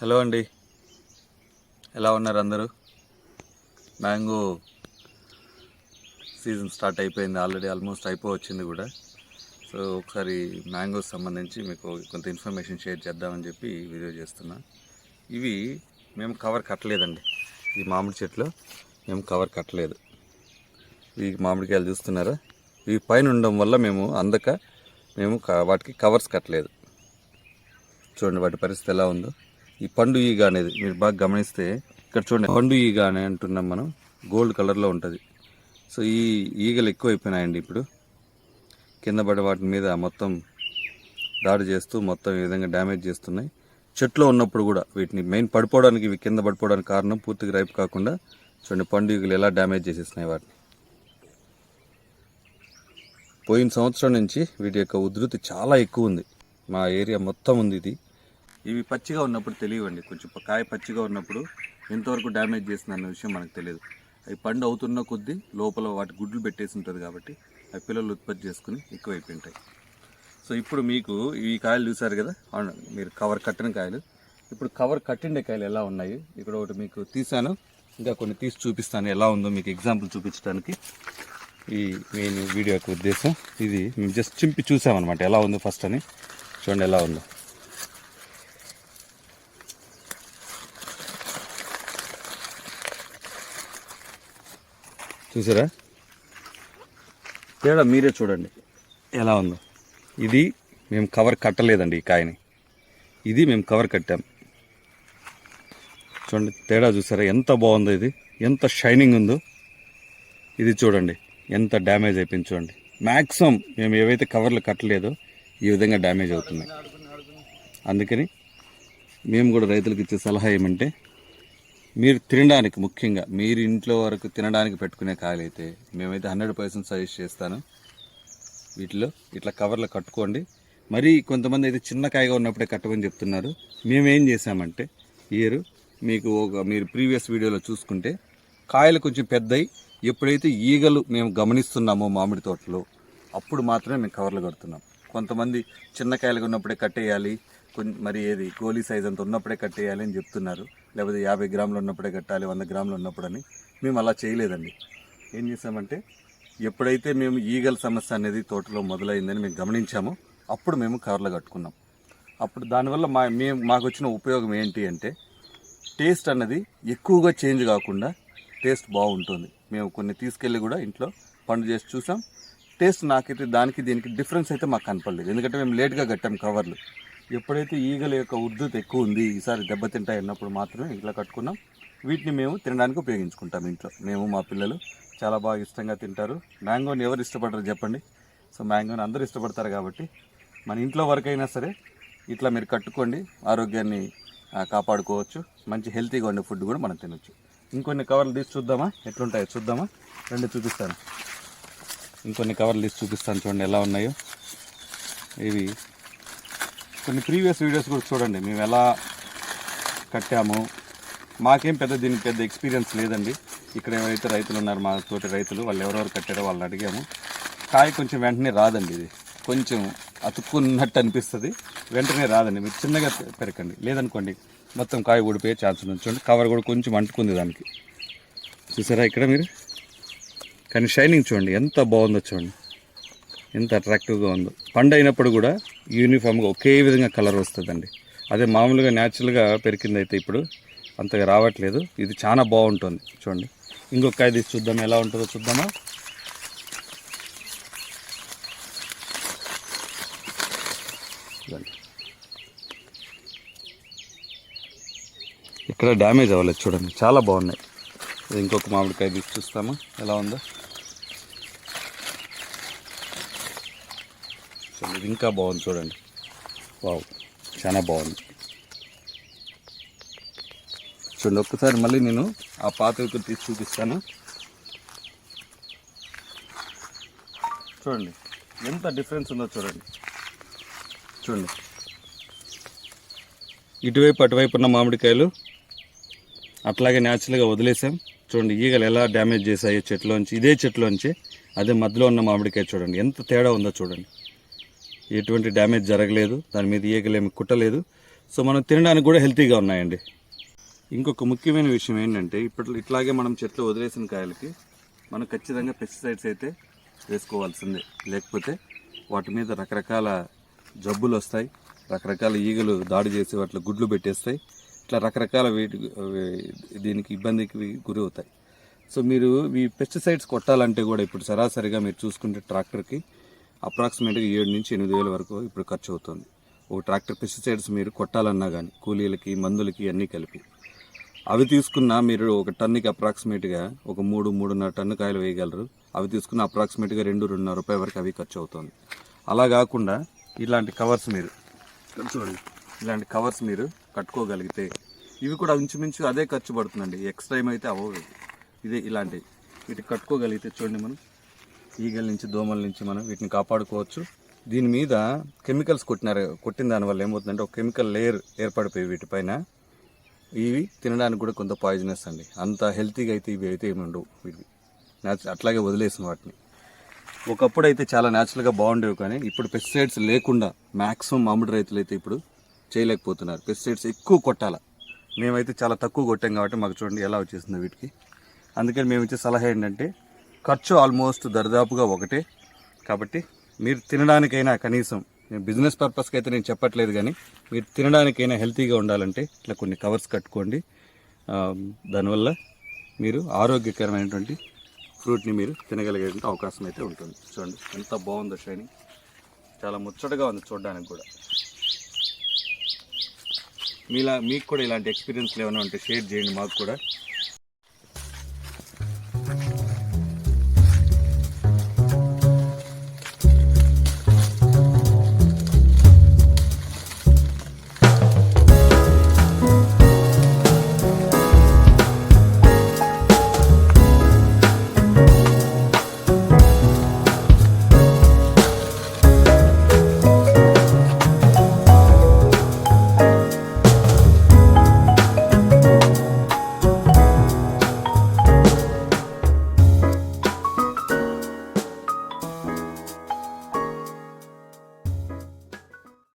Hello అండి. ఎలా ఉన్నారు అందరూ? మ్యాంగో సీజన్ స్టార్ట్ అయిపోయింది ఆల్రెడీ ఆల్మోస్ట్ అయిపోవచ్చింది కూడా. సో ఒకసారి మ్యాంగోస్ సంబంధించి మీకు కొంత ఇన్ఫర్మేషన్ షేర్ చేద్దామని చెప్పి వీడియో చేస్తున్నా. ఇవి మేము కవర్ కట్టలేదండి. ఈ మామిడి చెట్లు మేము కవర్ కట్టలేదు. ఈ మామిడికాయలు చూస్తున్నారా? ఇవి పైన ఉండడం వల్ల మేము అందక మేము వాటికి కవర్స్ కట్టలేదు. చూడండి వాటి పరిస్థితి ఎలా ఉందో. ఈ పండు ఈగ అనేది మీరు బాగా గమనిస్తే ఇక్కడ చూడండి పండు ఈగ అని అంటున్నాం మనం. గోల్డ్ కలర్లో ఉంటుంది. సో ఈ ఈగలు ఎక్కువైపోయినాయండి ఇప్పుడు. కింద పడే వాటి మీద మొత్తం దాడి చేస్తూ మొత్తం ఈ విధంగా డ్యామేజ్ చేస్తున్నాయి. చెట్లో ఉన్నప్పుడు కూడా వీటిని మెయిన్ పడిపోవడానికి ఇవి కింద పడిపోవడానికి కారణం పూర్తిగా రైపు కాకుండా చూడండి పండు ఈగలు ఎలా డ్యామేజ్ చేసేసినాయి వాటిని. పోయిన సంవత్సరం నుంచి వీటి యొక్క ఉధృతి చాలా ఎక్కువ ఉంది. మా ఏరియా మొత్తం ఉంది ఇది. ఇవి పచ్చిగా ఉన్నప్పుడు తెలియవండి. కొంచెం కాయ పచ్చిగా ఉన్నప్పుడు ఎంతవరకు డ్యామేజ్ చేసింది అన్న విషయం మనకు తెలియదు. అవి పండు అవుతున్న కొద్దీ లోపల వాటి గుడ్లు పెట్టేసి ఉంటుంది కాబట్టి అవి పిల్లలు ఉత్పత్తి చేసుకుని ఎక్కువైపోయింటాయి. సో ఇప్పుడు మీకు ఈ కాయలు చూసారు కదా? మీరు కవర్ కట్టిన కాయలు. ఇప్పుడు కవర్ కట్టిండే కాయలు ఎలా ఉన్నాయి? ఇక్కడ ఒకటి మీకు తీసాను ఇంకా కొన్ని తీసి చూపిస్తాను. ఎలా ఉందో మీకు ఎగ్జాంపుల్ చూపించడానికి ఈ మెయిన్ వీడియో యొక్క ఉద్దేశం. ఇది మేము జస్ట్ చింపి చూసామన్నమాట. ఎలా ఉందో ఫస్ట్ అని. చూడండి ఎలా ఉందో. చూసారా? తేడా మీరే చూడండి. ఎలా ఉందో. ఇది మేము కవర్ కట్టలేదండి ఈ కాయని. ఇది మేము కవర్ కట్టాం. చూడండి తేడా చూసారా? ఎంత బాగుందో ఇది. ఎంత షైనింగ్ ఉందో. ఇది చూడండి ఎంత డ్యామేజ్ అయిపోయింది చూడండి. మ్యాక్సిమం మేము ఏవైతే కవర్లు కట్టలేదో ఈ విధంగా డ్యామేజ్ అవుతున్నాయి అందుకని మేము కూడా రైతులకు ఇచ్చే సలహా ఏమంటే మీరు తినడానికి ముఖ్యంగా మీరు ఇంట్లో వరకు తినడానికి పెట్టుకునే కాయలు అయితే మేమైతే హండ్రెడ్ పర్సెంట్ సజెస్ట్ చేస్తాను. వీటిలో ఇట్లా కవర్లు కట్టుకోండి. మరి కొంతమంది అయితే చిన్న కాయగా ఉన్నప్పుడే కట్టమని చెప్తున్నారు. మేమేం చేసామంటే ఇయర్ మీకు ఒక మీరు ప్రీవియస్ వీడియోలో చూసుకుంటే కాయలు కొంచెం పెద్దయి ఎప్పుడైతే ఈగలు మేము గమనిస్తున్నామో మామిడి తోటలో అప్పుడు మాత్రమే మేము కవర్లు కడుతున్నాం. కొంతమంది చిన్న కాయలుగా ఉన్నప్పుడే కట్టేయాలి కొంచెం మరి ఏది గోలీ సైజ్ అంత ఉన్నప్పుడే కట్టేయాలి అని చెప్తున్నారు. లేకపోతే యాభై గ్రాములు ఉన్నప్పుడే కట్టాలి వంద గ్రాములు ఉన్నప్పుడని మేము అలా చేయలేదండి. ఏం చేసామంటే ఎప్పుడైతే మేము ఈగల సమస్య అనేది తోటలో మొదలైందని మేము గమనించామో అప్పుడు మేము కవర్లు కట్టుకున్నాం. అప్పుడు దానివల్ల మా మేము మాకు వచ్చిన ఉపయోగం ఏంటి అంటే టేస్ట్ అన్నది ఎక్కువగా చేంజ్ కాకుండా టేస్ట్ బాగుంటుంది. మేము కొన్ని తీసుకెళ్ళి కూడా ఇంట్లో పండు చేసి చూసాం. టేస్ట్ నాకైతే దానికి దీనికి డిఫరెన్స్ అయితే మాకు కనపడలేదు. ఎందుకంటే మేము లేట్గా కట్టాం కవర్లు. ఎప్పుడైతే ఈగల యొక్క ఉద్ధృతి ఎక్కువ ఉంది ఈసారి దెబ్బతింటాయి అన్నప్పుడు మాత్రమే ఇట్లా కట్టుకున్నాం. వీటిని మేము తినడానికి ఉపయోగించుకుంటాం ఇంట్లో. మేము మా పిల్లలు చాలా బాగా ఇష్టంగా తింటారు. మ్యాంగోని ఎవరు ఇష్టపడరు చెప్పండి. సో మ్యాంగోని అందరూ ఇష్టపడతారు కాబట్టి మన ఇంట్లో వరకైనా సరే ఇట్లా మీరు కట్టుకోండి ఆరోగ్యాన్ని కాపాడుకోవచ్చు. మంచి హెల్తీగా ఉండే ఫుడ్ కూడా మనం తినొచ్చు. ఇంకొన్ని కవర్లు తీసి చూద్దామా? ఎట్లుంటాయో చూద్దామా? రెండు చూపిస్తాను. ఇంకొన్ని కవర్లు తీసి చూపిస్తాను చూడండి ఎలా ఉన్నాయో. ఇవి కొన్ని ప్రీవియస్ వీడియోస్ కూడా చూడండి. మేము ఎలా కట్టాము. మాకేం పెద్ద దీనికి పెద్ద ఎక్స్పీరియన్స్ లేదండి. ఇక్కడ ఏవైతే రైతులు ఉన్నారు మా తోటి రైతులు వాళ్ళు ఎవరెవరు కట్టారో వాళ్ళని అడిగాము. కాయ కొంచెం వెంటనే రాదండి ఇది. కొంచెం అతుక్కున్నట్టు అనిపిస్తుంది. వెంటనే రాదండి. మీరు చిన్నగా పెరకండి. లేదనుకోండి మొత్తం కాయ ఊడిపోయే ఛాన్స్ ఉంది. చూడండి కవర్ కూడా కొంచెం అంటుకుంది దానికి. చూసారా ఇక్కడ మీరు? కానీ షైనింగ్ చూడండి ఎంత బాగుందో చూడండి. ఎంత అట్రాక్టివ్గా ఉందో. పండు అయినప్పుడు కూడా యూనిఫామ్గా ఒకే విధంగా కలర్ వస్తుందండి. అదే మామూలుగా న్యాచురల్గా పెరికిందైతే అయితే ఇప్పుడు అంతగా రావట్లేదు. ఇది చాలా బాగుంటుంది. చూడండి. ఇంకొక ఇది చూద్దాం. ఎలా ఉంటుందో చూద్దామా? చూడండి. ఇక్కడ డ్యామేజ్ అవ్వలేదు చూడండి. చాలా బాగున్నాయి. ఇంకొక మామిడికాయ తీసి చూస్తామా? ఎలా ఉందో? ఇది ఇంకా బాగుంది చూడండి. వావ్ చాలా బాగుంది. చూడండి ఒక్కసారి మళ్ళీ నేను ఆ పాత వికులు తీసి చూపిస్తాను. చూడండి ఎంత డిఫరెన్స్ ఉందో చూడండి. చూడండి. ఇటువైపు అటువైపు ఉన్న మామిడికాయలు అట్లాగే న్యాచురల్గా వదిలేసాం. చూడండి ఈగలు ఎలా డ్యామేజ్ చేశాయో చెట్లోంచి ఇదే చెట్లోంచి అదే మధ్యలో ఉన్న మామిడికాయ చూడండి ఎంత తేడా ఉందో చూడండి. ఎటువంటి డ్యామేజ్ జరగలేదు. దాని మీద ఈగలేమి కుట్టలేదు. సో మనం తినడానికి కూడా హెల్తీగా ఉన్నాయండి. ఇంకొక ముఖ్యమైన విషయం ఏంటంటే ఇప్పట్లో ఇట్లాగే మనం చెట్లు వదిలేసిన కాయలకి మనం ఖచ్చితంగా పెస్టిసైడ్స్ అయితే వేసుకోవాల్సిందే. లేకపోతే వాటి మీద రకరకాల జబ్బులు వస్తాయి రకరకాల ఈగలు దాడి చేసి వాటిలో గుడ్లు పెట్టేస్తాయి ఇట్లా రకరకాల వీటి దీనికి ఇబ్బందికి గురి అవుతాయి సో మీరు ఈ పెస్టిసైడ్స్ కొట్టాలంటే కూడా ఇప్పుడు సరాసరిగా మీరు చూసుకుంటే ట్రాక్టర్కి అప్రాక్సిమేట్గా ఏడు నుంచి ఎనిమిది వేల వరకు ఇప్పుడు ఖర్చు అవుతుంది. ఒక ట్రాక్టర్ పెస్టిసైడ్స్ మీరు కొట్టాలన్నా కానీ కూలీలకి మందులకి అన్నీ కలిపి. అవి తీసుకున్న మీరు ఒక టన్నుకి అప్రాక్సిమేట్గా ఒక మూడు మూడున్నర టన్ను కాయలు వేయగలరు. అవి తీసుకున్న అప్రాక్సిమేట్గా రెండు రెండున్నర రూపాయల వరకు అవి ఖర్చు అవుతుంది. అలా కాకుండా ఇలాంటి కవర్స్ మీరు చూడండి. ఇలాంటి కవర్స్ మీరు కట్టుకోగలిగితే ఇవి కూడా ఇంచుమించు అదే ఖర్చు పడుతుందండి. ఎక్స్ట్రా ఏమైతే అవ్వవు. ఇదే ఇలాంటి. వీటి కట్టుకోగలిగితే చూడండి మనం. ఈగల నుంచి దోమల నుంచి మనం వీటిని కాపాడుకోవచ్చు. దీని మీద కెమికల్స్ కొట్టినారు కొట్టిన దానివల్ల ఏమవుతుందంటే ఒక కెమికల్ లేయర్ ఏర్పడిపోయి వీటిపైన ఇవి తినడానికి కూడా కొంత పాయిజనస్ అండి. అంత హెల్తీగా అయితే ఇవి అయితే ఏమి ఉండవు వీటికి అట్లాగే వదిలేసిన వాటిని. ఒకప్పుడు అయితే చాలా న్యాచురల్గా బాగుండేవి కానీ ఇప్పుడు పెస్టిసైడ్స్ లేకుండా మ్యాక్సిమం మామిడి రైతులు అయితే ఇప్పుడు చేయలేకపోతున్నారు. పెస్టిసైడ్స్ ఎక్కువ కొట్టాల. మేమైతే చాలా తక్కువ కొట్టాం కాబట్టి మాకు చూడండి ఎలా వచ్చేసిందో వీటికి. అందుకని మేము ఇచ్చే సలహా ఏంటంటే ఖర్చు ఆల్మోస్ట్ దరిదాపుగా ఒకటే. కాబట్టి మీరు తినడానికైనా కనీసం నేను బిజినెస్ పర్పస్కి అయితే నేను చెప్పట్లేదు కానీ మీరు తినడానికైనా హెల్తీగా ఉండాలంటే ఇట్లా కొన్ని కవర్స్ కట్టుకోండి. దానివల్ల మీరు ఆరోగ్యకరమైనటువంటి ఫ్రూట్ని మీరు తినగలిగే అవకాశం అయితే ఉంటుంది. చూడండి ఎంత బాగుందో షైనింగ్. చాలా ముచ్చటగా ఉంది చూడడానికి కూడా. మీలా మీకు కూడా ఇలాంటి ఎక్స్పీరియన్స్లు ఏమైనా ఉంటే షేర్ చేయండి మాకు కూడా.